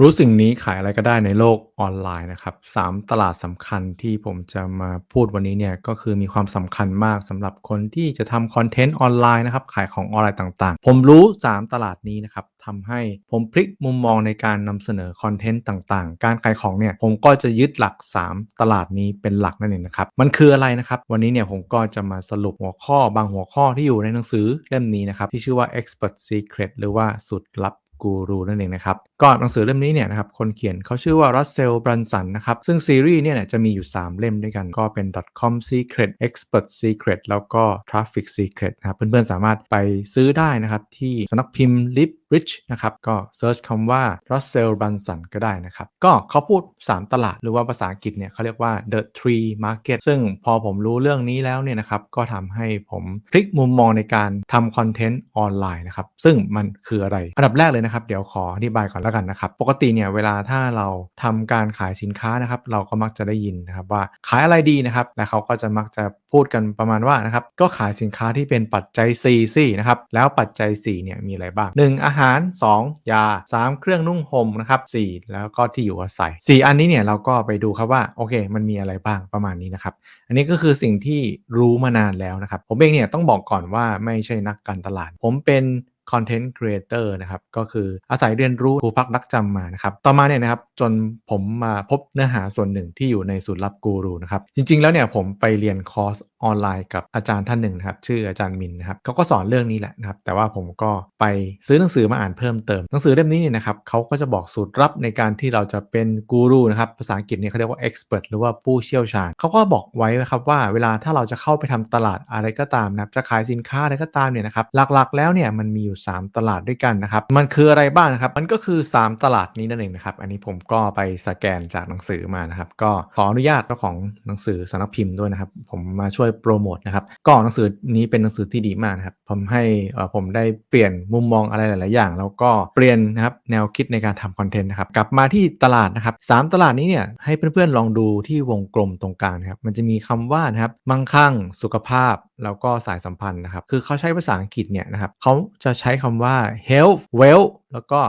รู้สิ่งนี้ขายอะไรก็ได้ในโลกออนไลน์นะครับ 3 ตลาดสำคัญที่ผมจะมาพูดวันนี้เนี่ยก็คือมีความสำคัญมากสำหรับคนที่จะทำคอนเทนต์ออนไลน์นะครับ ขายของออนไลน์ต่างๆ ผมรู้ 3 ตลาดนี้นะครับทำให้ผมพลิกมุมมองในการนำเสนอคอนเทนต์ต่างๆ การขายของเนี่ยผมก็จะยึดหลัก 3 ตลาดนี้เป็นหลักนั่นเองนะครับ มันคืออะไรนะครับ วันนี้เนี่ยผมก็จะมาสรุปหัวข้อบางหัวข้อที่อยู่ในหนังสือเล่มนี้นะครับที่ชื่อว่า Expert Secret หรือว่าสุดลับ กูรูนั่นเองนะครับก็หนังสือเล่มนี้เนี่ยนะครับคนเขียนเขาชื่อว่ารัสเซลบรันสันนะครับซึ่งซีรีส์เนี่ยจะมีอยู่ 3 เล่มด้วยกันก็เป็น .com secret expert secret แล้วก็ traffic secret นะครับเพื่อนๆสามารถไปซื้อได้นะครับที่สำนักพิมพ์ลิฟ Rich นะครับก็เซิร์ชคำว่า Russell Brunson ก็ได้นะครับ ก็เขาพูด 3 ตลาดหรือว่าภาษาอังกฤษเนี่ยเขาเรียกว่า the three market ซึ่งพอผมรู้เรื่องนี้แล้วเนี่ยนะครับ ก็ทำให้ผมพลิกมุมมองในการทำคอนเทนต์ออนไลน์นะครับ ซึ่งมันคืออะไร อันดับแรกเลยนะครับ เดี๋ยวขออธิบายก่อนแล้วกันนะครับ ปกติเนี่ยเวลาถ้าเราทำการขายสินค้านะครับ เราก็มักจะได้ยินนะครับว่าขายอะไรดีนะครับและเขาก็จะมักจะพูดกันประมาณว่านะครับก็ขายสินค้าที่เป็นปัจจัย4สินะครับแล้วปัจจัย4เนี่ยมีอะไรบ้าง 1 อาหาร2 ยา 3 เครื่องนุ่งห่มนะครับ4แล้วก็ที่อยู่อาศัย 4 อันนี้เนี่ยเราก็ไปดูครับว่าโอเค มันมีอะไรบ้างประมาณนี้นะครับอันนี้ก็คือสิ่งที่รู้มานานแล้วนะครับ ผมเองเนี่ยต้องบอกก่อนว่าไม่ใช่นักการตลาด ผมเป็นคอนเทนต์ครีเอเตอร์นะครับก็คืออาศัยเรียนรู้ครูพักรักจำมานะครับต่อมาเนี่ยนะครับจนผมมาพบเนื้อหาส่วนหนึ่งที่อยู่ในสูตรลับกูรูนะครับจริงๆแล้วเนี่ยผมไปเรียนคอร์ส ออนไลน์กับอาจารย์ท่านหนึ่งนะครับ ชื่ออาจารย์มินนะครับเขาก็สอนเรื่องนี้แหละนะครับ แต่ว่าผมก็ไปซื้อหนังสือมาอ่านเพิ่มเติม หนังสือเล่มนี้เนี่ยนะครับเขาก็จะบอกสูตรลับในการที่เราจะเป็นกูรูนะครับ ภาษาอังกฤษเนี่ยเขาเรียกว่า expert หรือว่าผู้เชี่ยวชาญเขาก็บอกไว้ครับว่าเวลาถ้าเราจะเข้าไปทำตลาดอะไรก็ตามนะครับจะขายสินค้าอะไรก็ตามเนี่ยนะครับหลักๆ แล้วเนี่ยมันมีอยู่ 3 ตลาดด้วยกันนะครับมันคืออะไรบ้างนะครับมันก็คือ 3 ตลาดนี้นั่นเองนะครับอันนี้ผมก็ไปสแกนจากหนังสือมานะครับก็ขออนุญาตเจ้าของหนังสือสำนักพิมพ์ด้วยนะครับผมมาช่วยโปรโมทนะครับก็หนังสือนี้เป็นหนังสือที่ดีมากนะครับผมให้ผมได้เปลี่ยนมุมมองอะไรหลาย ๆ อย่าง แล้วก็เปลี่ยนนะครับแนวคิดในการทำคอนเทนต์นะครับกลับมาที่ตลาดนะครับสตลาดนี้เนี่ยให้เพื่อน ๆ ลองดูที่วงกลมตรงกลางนะครับมันจะมีคำว่านะครับมั่งคั่งสุขภาพแล้วก็สายสัมพันธ์นะครับคือเขาใช้ภาษาอังกฤษเนี่ยนะครับเขาจะใช้คำว่า health wealth แล้วก็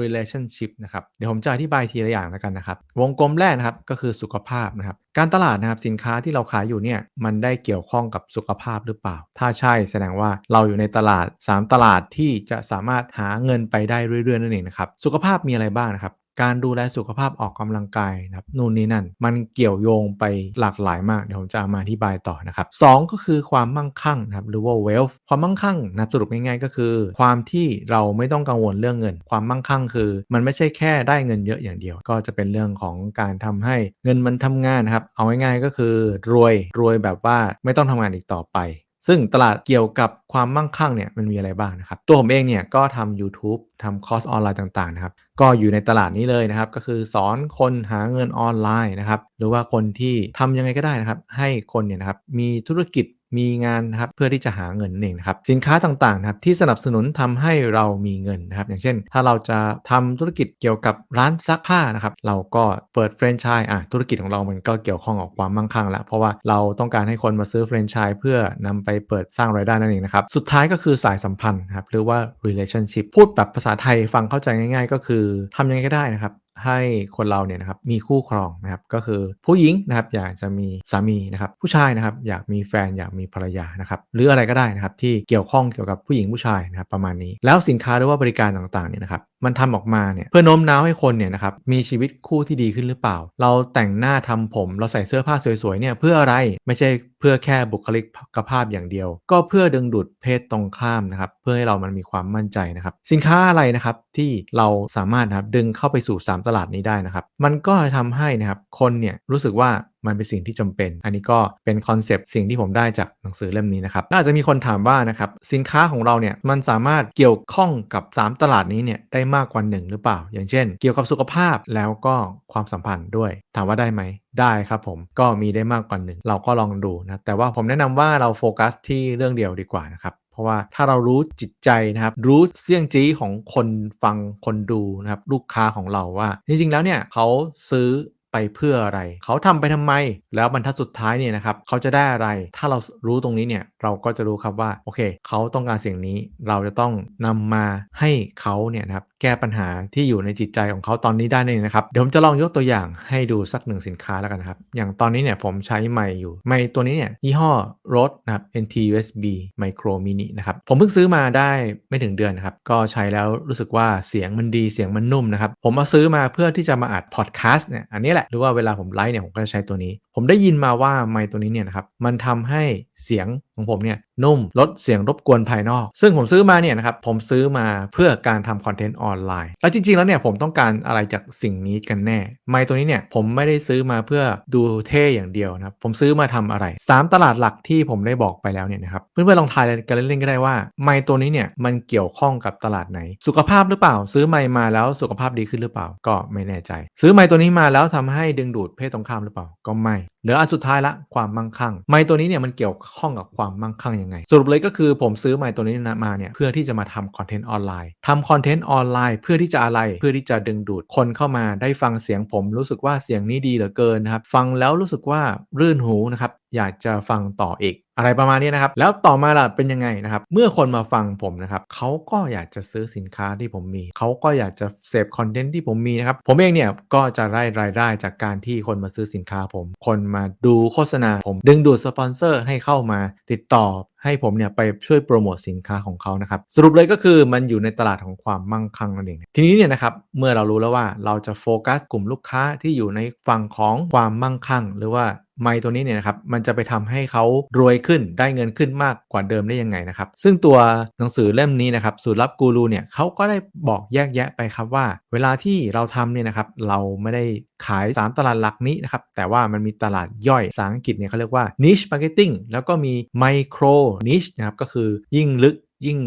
relationship นะครับ เดี๋ยวผมจะอธิบายทีละอย่างแล้วกันนะครับ วงกลมแรกนะครับก็คือสุขภาพนะครับ การตลาดนะครับสินค้าที่เราขายอยู่เนี่ยมันได้เกี่ยวข้องกับสุขภาพหรือเปล่า ถ้าใช่แสดงว่าเราอยู่ในตลาด 3 ตลาดที่จะสามารถหาเงินไปได้เรื่อยๆนั่นเองนะครับ สุขภาพมีอะไรบ้างนะครับ การดูแลสุขภาพออกกำลังกายนะครับนู่นนี่นั่น มันเกี่ยวโยงไปหลากหลายมาก เดี๋ยวผมจะมาอธิบายต่อนะครับสก็คือความมั่งคั่งนะครับหรือว่า wealth ความมั่งคั่งนะสรุปง่ายๆก็คือ ความที่เราไม่ต้องกังวลเรื่องเงิน ความมั่งคั่งคือ มันไม่ใช่แค่ได้เงินเยอะอย่างเดียว ก็จะเป็นเรื่องของการทำให้เงินมันทำงานนะครับ เอาง่ายๆก็คือรวยรวยแบบว่าไม่ต้องทำงานอีกต่อไป ซึ่งตลาดเกี่ยวกับความมั่งคั่งเนี่ยมันมีอะไรบ้างนะครับ ตัวผมเองเนี่ยก็ทำ YouTube ทำคอร์สออนไลน์ต่างๆนะครับ ก็อยู่ในตลาดนี้เลยนะครับ ก็คือสอนคนหาเงินออนไลน์นะครับ หรือว่าคนที่ทำยังไงก็ได้นะครับ ให้คนเนี่ยนะครับมีธุรกิจ มีงานนะครับเพื่อที่จะหาเงินเองนะครับสินค้าต่างๆนะครับที่สนับสนุนทำให้เรามีเงินนะครับอย่างเช่น ถ้าเราจะทำธุรกิจเกี่ยวกับร้านซักผ้านะครับเราก็เปิดแฟรนไชส์อะธุรกิจของเรามันก็เกี่ยวข้องกับความมั่งคั่งแล้วเพราะว่าเราต้องการให้คนมาซื้อแฟรนไชส์เพื่อนำไปเปิดสร้างรายได้นั่นเองนะครับสุดท้ายก็คือสายสัมพันธ์ครับหรือว่า relationship พูดแบบภาษาไทยฟังเข้าใจง่าย ๆ ก็คือทำยังไงก็ได้นะครับ ให้คนเราเนี่ยนะครับมีคู่ครองนะครับก็คือผู้หญิงนะครับอยากจะมีสามีนะครับผู้ชายนะครับอยากมีแฟนอยากมีภรรยานะครับหรืออะไรก็ได้นะครับที่เกี่ยวข้องเกี่ยวกับผู้หญิงผู้ชายนะครับประมาณนี้ แล้วสินค้าหรือว่าบริการต่างๆเนี่ยนะครับมันทำออกมาเนี่ยเพื่อโน้มน้าวให้คนเนี่ยนะครับมีชีวิตคู่ที่ดีขึ้นหรือเปล่า เราแต่งหน้าทำผม เราใส่เสื้อผ้าสวยๆเนี่ยเพื่ออะไรไม่ใช่ เพื่อแค่บุคลิกภาพอย่างเดียว ก็เพื่อดึงดูดเพศตรงข้ามนะครับเพื่อให้เรามันมีความมั่นใจนะครับ สินค้าอะไรนะครับที่เราสามารถนะครับดึงเข้าไปสู่ 3 ตลาดนี้ได้นะครับ มันก็ทำให้นะครับคนเนี่ยรู้สึกว่ามันเป็นสิ่งที่จำเป็น อันนี้ก็เป็นคอนเซปต์สิ่งที่ผมได้จากหนังสือเล่มนี้นะครับอาจจะมีคนถามว่านะครับสินค้าของเราเนี่ยมันสามารถเกี่ยวข้องกับ 3 ตลาดนี้เนี่ยได้มากกว่า1หรือเปล่า อย่างเช่น เกี่ยวกับสุขภาพแล้วก็ความสัมพันธ์ด้วย ถามว่าได้ไหมได้ครับผมก็มีได้มากกว่าหนึ่งเราก็ลองดูนะแต่ว่าผมแนะนำว่าเราโฟกัสที่เรื่องเดียวดีกว่านะครับเพราะว่าถ้าเรารู้จิตใจนะครับ รู้เสี่ยงจี้ของคนฟังคนดูนะครับ ลูกค้าของเราว่า จริงๆแล้วเนี่ยเขาซื้อ ไปเพื่ออะไร เขาทำไปทำไม แล้วบรรทัดสุดท้ายเนี่ยนะครับเขาจะได้อะไร ถ้าเรารู้ตรงนี้เนี่ยเราก็จะรู้ครับว่าโอเค เขาต้องการสิ่งนี้ เราจะต้องนำมาให้เขาเนี่ยนะครับ แก้ปัญหาที่อยู่ในจิตใจของเขาตอนนี้ได้นั่นเองนะครับ เดี๋ยวผมจะลองยกตัวอย่างให้ดูสักหนึ่งสินค้าแล้วกันนะครับ อย่างตอนนี้เนี่ยผมใช้ไมค์อยู่ ไมค์ตัวนี้เนี่ยยี่ห้อ Rode นะครับ NT USB Micro Mini นะครับ ผมเพิ่งซื้อมาได้ไม่ถึงเดือนนะครับ ก็ใช้แล้วรู้สึกว่าเสียงมันดีเสียงมันนุ่มนะครับ ผมมาซื้อมาเพื่อที่จะมาอัดพอดแคสต์เนี่ย อันนี้แหละ หรือว่าเวลาผมไลฟ์เนี่ยผมก็จะใช้ตัวนี้ ผมได้ยินมาว่าไมค์ตัวนี้เนี่ยนะครับมันทำให้เสียงของผมเนี่ยนุ่มลดเสียงรบกวนภายนอก ซึ่งผมซื้อมาเนี่ยนะครับผมซื้อมาเพื่อการทำคอนเทนต์ออนไลน์ แล้วจริงๆแล้วเนี่ยผมต้องการอะไรจากสิ่งนี้กันแน่ ไมค์ตัวนี้เนี่ยผมไม่ได้ซื้อมาเพื่อดูเท่อย่างเดียวนะครับผมซื้อมาทำอะไร 3 ตลาดหลักที่ผมได้บอกไปแล้วเนี่ยนะครับเพื่อนๆลองทายกันเล่นๆก็ได้ว่า ไมค์ตัวนี้เนี่ยมันเกี่ยวข้องกับตลาดไหน สุขภาพหรือเปล่า ซื้อไมค์มาแล้วสุขภาพดีขึ้นหรือเปล่า ก็ไม่แน่ใจ ซื้อไมค์ตัวนี้มาแล้วทำให้ดึงดูดเพศตรงข้ามหรือเปล่าก็ไม่เหลืออันสุดท้ายละความมั่งคั่ง ไมค์ตัวนี้เนี่ยมันเกี่ยวข้องกับความมั่งคั่งยังไง สรุปเลยก็คือผมซื้อไมค์ตัวนี้มาเนี่ยเพื่อที่จะมาทำคอนเทนต์ออนไลน์ทำคอนเทนต์ออนไลน์เพื่อที่จะอะไรเพื่อที่จะดึงดูดคนเข้ามาได้ฟังเสียงผมรู้สึกว่าเสียงนี้ดีเหลือเกินนะครับฟังแล้วรู้สึกว่ารื่นหูนะครับอยากจะฟังต่ออีก อะไรประมาณนี้นะครับ แล้วต่อมาล่ะเป็นยังไงนะครับ เมื่อคนมาฟังผมนะครับเขาก็อยากจะซื้อสินค้าที่ผมมี เขาก็อยากจะเสพคอนเทนต์ที่ผมมีนะครับ ผมเองเนี่ยก็จะได้รายได้จากการที่คนมาซื้อสินค้าผม คนมาดูโฆษณาผม ดึงดูดสปอนเซอร์ให้เข้ามาติดต่อให้ผมเนี่ยไปช่วยโปรโมทสินค้าของเขานะครับ สรุปเลยก็คือมันอยู่ในตลาดของความมั่งคั่งนั่นเอง ทีนี้เนี่ยนะครับเมื่อเรารู้แล้วว่าเราจะโฟกัสกลุ่มลูกค้าที่อยู่ในฝั่งของความมั่งคั่ง หรือว่า ไมค์ตัวนี้เนี่ยนะครับมันจะไปทำให้เขารวยขึ้นได้เงินขึ้นมากกว่าเดิมได้ยังไงนะครับ ซึ่งตัวหนังสือเล่มนี้นะครับสูตรลับกูรูเนี่ยเขาก็ได้บอกแยกแยะไปครับว่า เวลาที่เราทำเนี่ยนะครับเราไม่ได้ขาย 3 ตลาดหลักนี้นะครับแต่ว่ามันมีตลาดย่อยภาษาอังกฤษเนี่ยเขาเรียกว่า niche marketing แล้วก็มี micro niche นะครับก็คือยิ่งลึกยิ่ง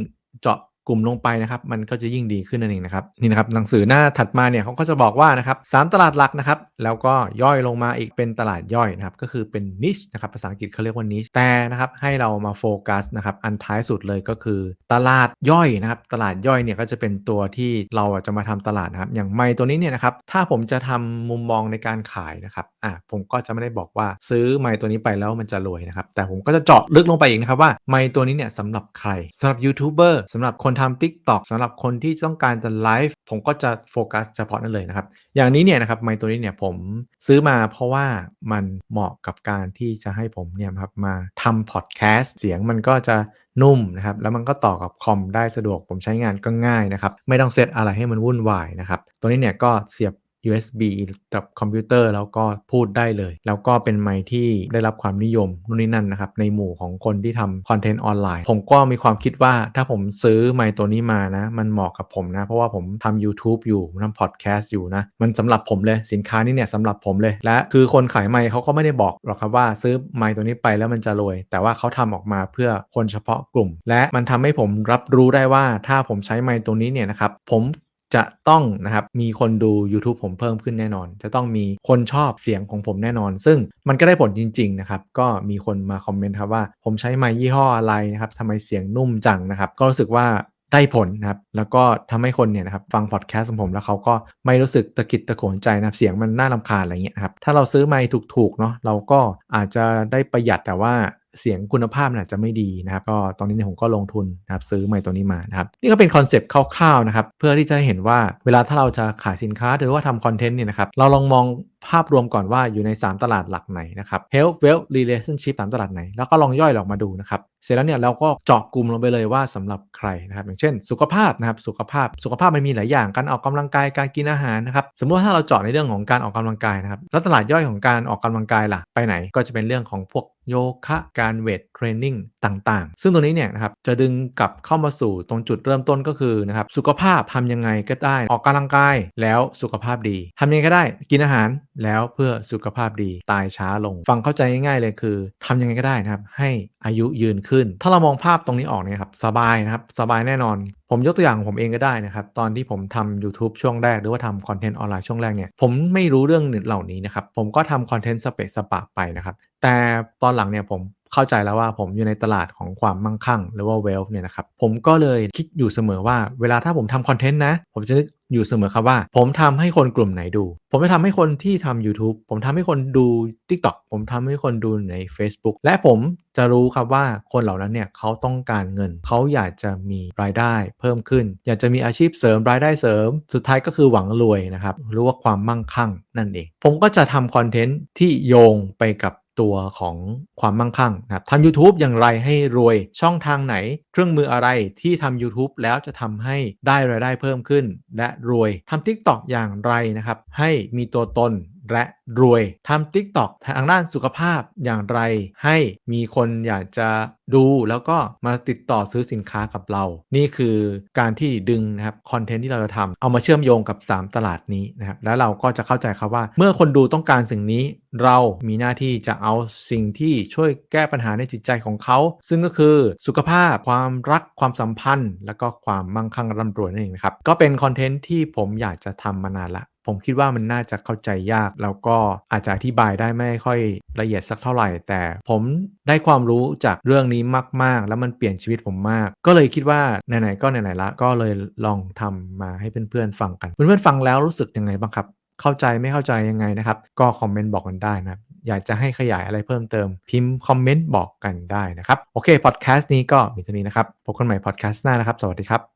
เจาะ กลุ่มลงไปนะครับ มันก็จะยิ่งดีขึ้นนั่นเองนะครับนี่นะครับหนังสือหน้าถัดมาเนี่ยเขาก็จะบอกว่านะครับสตลาดหลักนะครับ แล้วก็ย่อยลงมาอีกเป็นตลาดย่อยนะครับก็คือเป็น niche นะครับภาษาอังกฤษเขาเรียกว่า niche แต่นะครับให้เรามาโฟกัสนะครับอันท้ายสุดเลยก็คือ ตลาดย่อยนะครับ ตลาดย่อยเนี่ยก็จะเป็นตัวที่เราจะมาทำตลาดนะครับ อย่างไมตัวนี้เนี่ยนะครับถ้าผมจะทำมุมมองในการขายนะครับอะผมก็จะไม่ได้บอกว่าซื้อไมตัวนี้ไปแล้วมันจะรวยนะครับแต่ผมก็จะเจาะลึกลงไปอีกนะครับว่าไมตัวนี้เนี่ยสำหรับใครสำหรับยูทูบเบอร์สำหรับคนทำ TikTok สำหรับคนที่ต้องการจะไลฟ์ผมก็จะโฟกัสเฉพาะนั่นเลยนะครับ อย่างนี้เนี่ยนะครับไมค์ตัวนี้เนี่ยผมซื้อมาเพราะว่ามันเหมาะกับการที่จะให้ผมเนี่ยครับมาทำพอดแคสต์เสียงมันก็จะนุ่มนะครับ แล้วมันก็ต่อกับคอมได้สะดวกผมใช้งานก็ง่ายนะครับ ไม่ต้องเซตอะไรให้มันวุ่นวายนะครับ ตัวนี้เนี่ยก็เสียบ USB กับคอมพิวเตอร์แล้วก็พูดได้เลย แล้วก็เป็นไมค์ที่ได้รับความนิยมนู่นนี่นั่นนะครับ ในหมู่ของคนที่ทำคอนเทนต์ออนไลน์ ผมก็มีความคิดว่าถ้าผมซื้อไมค์ตัวนี้มานะ มันเหมาะกับผมนะ เพราะว่าผมทำ YouTube อยู่ทำพอดแคสต์อยู่นะ มันสำหรับผมเลยสินค้านี้เนี่ยสำหรับผมเลย และคือคนขายไมค์เขาก็ไม่ได้บอกหรอกครับว่าซื้อไมค์ตัวนี้ไปแล้วมันจะรวย แต่ว่าเขาทำออกมาเพื่อคนเฉพาะกลุ่ม และมันทำให้ผมรับรู้ได้ว่าถ้าผมใช้ไมค์ตัวนี้เนี่ยนะครับผม จะต้องนะครับมีคนดู YouTube ผมเพิ่มขึ้นแน่นอน จะต้องมีคนชอบเสียงของผมแน่นอน ซึ่งมันก็ได้ผลจริงๆนะครับก็มีคนมาคอมเมนต์ครับว่าผมใช้ไมค์ยี่ห้ออะไรนะครับทำไมเสียงนุ่มจังนะครับ ก็รู้สึกว่าได้ผลนะครับ แล้วก็ทำให้คนเนี่ยนะครับฟังพอดแคสต์ของผมแล้วเขาก็ไม่รู้สึกตะกิดตะโขนใจนะครับเสียงมันน่ารำคาญอะไรเงี้ยครับถ้าเราซื้อไมค์ถูกๆเนาะเราก็อาจจะได้ประหยัดแต่ว่า เสียงคุณภาพอาจจะไม่ดีนะครับก็ตอนนี้เนี่ยผมก็ลงทุนนะครับซื้อใหม่ตัวนี้มานะครับนี่ก็เป็นคอนเซปต์คร่าวๆนะครับเพื่อที่จะให้เห็นว่าเวลาถ้าเราจะขายสินค้าหรือว่าทำคอนเทนต์เนี่ยนะครับเราลองมอง ภาพรวมก่อนว่าอยู่ใน 3 ตลาดหลักไหนนะครับ health wealth relationship 3ตลาดไหน แล้วก็ลองย่อยออกมาดูนะครับ เสร็จแล้วเนี่ยเราก็เจาะกลุ่มลงไปเลยว่าสำหรับใครนะครับ อย่างเช่น สุขภาพนะครับ สุขภาพ สุขภาพมันมีหลายอย่าง การออกกำลังกาย การกินอาหารนะครับ สมมติว่าถ้าเราเจาะในเรื่องของการออกกำลังกายนะครับ แล้วตลาดย่อยของการออกกำลังกายล่ะ ไปไหน ก็จะเป็นเรื่องของพวกโยคะ การเวทเทรนนิ่งต่างๆ ซึ่งตัวนี้เนี่ยนะครับจะดึงกลับเข้ามาสู่ตรงจุดเริ่มต้นก็คือนะครับ สุขภาพทำยังไงก็ได้ ออกกำลังกายแล้วสุขภาพดีทำยังไงก็ได้ กินอาหารแล้วเพื่อสุขภาพดีตายช้าลง ฟังเข้าใจง่ายๆเลยคือทำยังไงก็ได้นะครับ ให้อายุยืนขึ้น ถ้าเรามองภาพตรงนี้ออกเนี่ยครับสบายนะครับ สบายแน่นอน ผมยกตัวอย่างผมเองก็ได้นะครับ ตอนที่ผมทำ YouTube ช่วงแรก หรือว่าทำคอนเทนต์ออนไลน์ช่วงแรกเนี่ยผมไม่รู้เรื่องเหล่านี้นะครับผมก็ทำคอนเทนต์สเปซสปะไปนะครับแต่ตอนหลังเนี่ยผม เข้าใจแล้วว่าผมอยู่ในตลาดของความมั่งคั่งหรือว่า wealth เนี่ยนะครับผมก็เลยคิดอยู่เสมอว่าเวลาถ้าผมทำคอนเทนต์นะ ผมจะนึกอยู่เสมอครับว่า ผมทำให้คนกลุ่มไหนดู ผมจะทำให้คนที่ทำ YouTube ผมทำให้คนดู TikTok ผมทำให้คนดูใน Facebook และผมจะรู้ครับว่าคนเหล่านั้นเนี่ยเขาต้องการเงิน เขาอยากจะมีรายได้เพิ่มขึ้น อยากจะมีอาชีพเสริมรายได้เสริม สุดท้ายก็คือหวังรวยนะครับหรือว่าความมั่งคั่งนั่นเอง ผมก็จะทำคอนเทนต์ที่โยงไปกับ ตัวของความมั่งคั่งนะครับทำ YouTube อย่างไรให้รวยช่องทางไหน เครื่องมืออะไรที่ทำ YouTube แล้วจะทำให้ได้รายได้เพิ่มขึ้น และรวยทำ TikTok อย่างไรนะครับให้มีตัวตน และรวยทำ TikTok ทางด้านสุขภาพอย่างไร ให้มีคนอยากจะดูแล้วก็มาติดต่อซื้อสินค้ากับเรา นี่คือการที่ดึงนะครับคอนเทนต์ที่เราจะทำเอามาเชื่อมโยงกับ 3 ตลาดนี้นะครับแล้วเราก็จะเข้าใจครับว่า เมื่อคนดูต้องการสิ่งนี้เรามีหน้าที่จะเอาสิ่งที่ช่วยแก้ปัญหาในจิตใจของเขา ซึ่งก็คือสุขภาพความรักความสัมพันธ์ แล้วก็ความมั่งคั่งร่ำรวยนั่นเองนะครับก็เป็นคอนเทนต์ที่ผมอยากจะทำมานานละ ผมคิดว่ามันน่าจะเข้าใจยาก แล้วก็อาจจะอธิบายได้ไม่ค่อยละเอียดสักเท่าไหร่ แต่ผมได้ความรู้จากเรื่องนี้มาก ๆ แล้วมันเปลี่ยนชีวิตผมมาก ก็เลยคิดว่าไหนๆก็ไหนๆละก็เลยลองทำมาให้เพื่อนๆฟังกัน เพื่อนๆฟังแล้วรู้สึกยังไงบ้างครับ เข้าใจไม่เข้าใจยังไงนะครับ ก็คอมเมนต์บอกกันได้นะครับอยากจะให้ขยายอะไรเพิ่มเติม พิมพ์คอมเมนต์บอกกันได้นะครับโอเคพอดแคสต์นี้ก็มีเท่านี้นะครับพบกันใหม่พอดแคสต์หน้านะครับ สวัสดีครับ